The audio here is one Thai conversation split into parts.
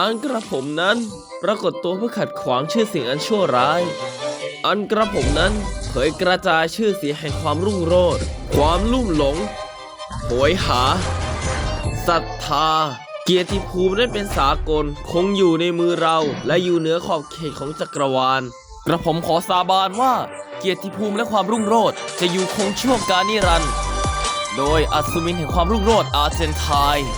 อันกระผมนั้นปรากฏตัวเพื่อขัดขวางชื่อเสียงอันชั่วร้าย อันกระผมนั้นเผยกระจายชื่อเสียงแห่งความรุ่งโรจน์ความลุ่มหลงโหยหาศรัทธา เกียรติภูมินั้นเป็นสากล คงอยู่ในมือเราและอยู่เหนือขอบเขตของจักรวาล กระผมขอสาบานว่าเกียรติภูมิและความรุ่งโรจน์จะอยู่คงช่วงกาลนิรันดร์โดยอัศวินแห่งความรุ่งโรจน์อาร์เจนไทน์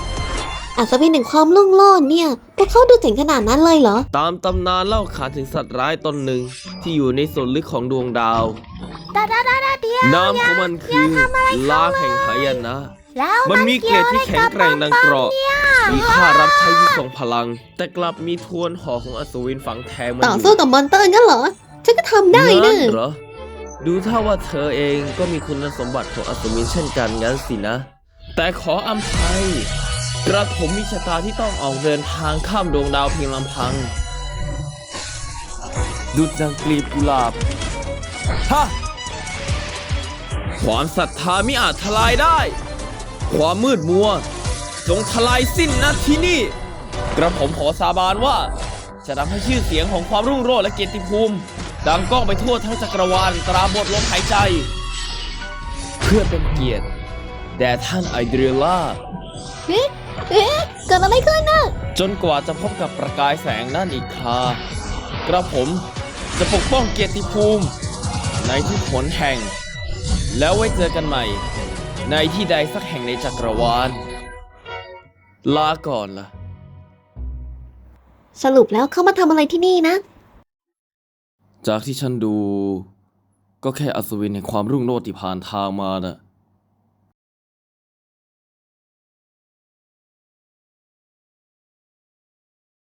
อัศวินแห่งความลุ่งโลดเนี่ย พวกเขาดูเจ๋งขนาดนั้นเลยเหรอ ตามตำนานเล่าขานถึงสัตว์ร้ายตนหนึ่งที่อยู่ในส่วนลึกของดวงดาว ดาดาดาดาเดียวนามของมันคือลากแห่งหายนะ แล้วมันมีเกล็ดที่แข็งแกร่งดังเกราะมีค่ารับใช้ที่ทรงพลัง แต่กลับมีทวนหอของอัศวินฝังแทงมันต่ออยู่สู้กับมอนเตอร์งั้นเหรอ ฉันก็ทำได้นะงั้นเหรอ ดูถ้าว่าเธอเองก็มีคุณสมบัติของอัศวินเช่นกันงั้นสินะ แต่ขออภัย กระผมมีชะตาที่ต้องออกเดินทางข้ามดวงดาวเพียงลำพัง ดุจดังกลีบกุหลาบฮะความศรัทธาไมิอาจทลายได้ ความมืดมัว จงทลายสิ้นนะที่นี่ กระผมขอสาบานว่า จะทำให้ชื่อเสียงของความรุ่งโรจน์และเกียรติภูมิ ดังก้องไปทั่วทั้งจักรวาลตราบทลมหายใจ เพื่อเป็นเกียรติแด่ท่านไอเดรียล่า เอ๊ะเอ๊ะเกิดอะไรขึ้นน่ะจนกว่าจะพบกับประกายแสงนั่นอีกครากระผมจะปกป้องเกียรติภูมิ ในทุกหนแห่ง แล้วไว้เจอกันใหม่ ในที่ใดสักแห่งในจักรวาล ลาก่อนล่ะ สรุปแล้วเขามาทำอะไรที่นี่นะ จากที่ฉันดู ก็แค่อัศวินแห่งความรุ่งโรจน์ที่ผ่านทางมาน่ะ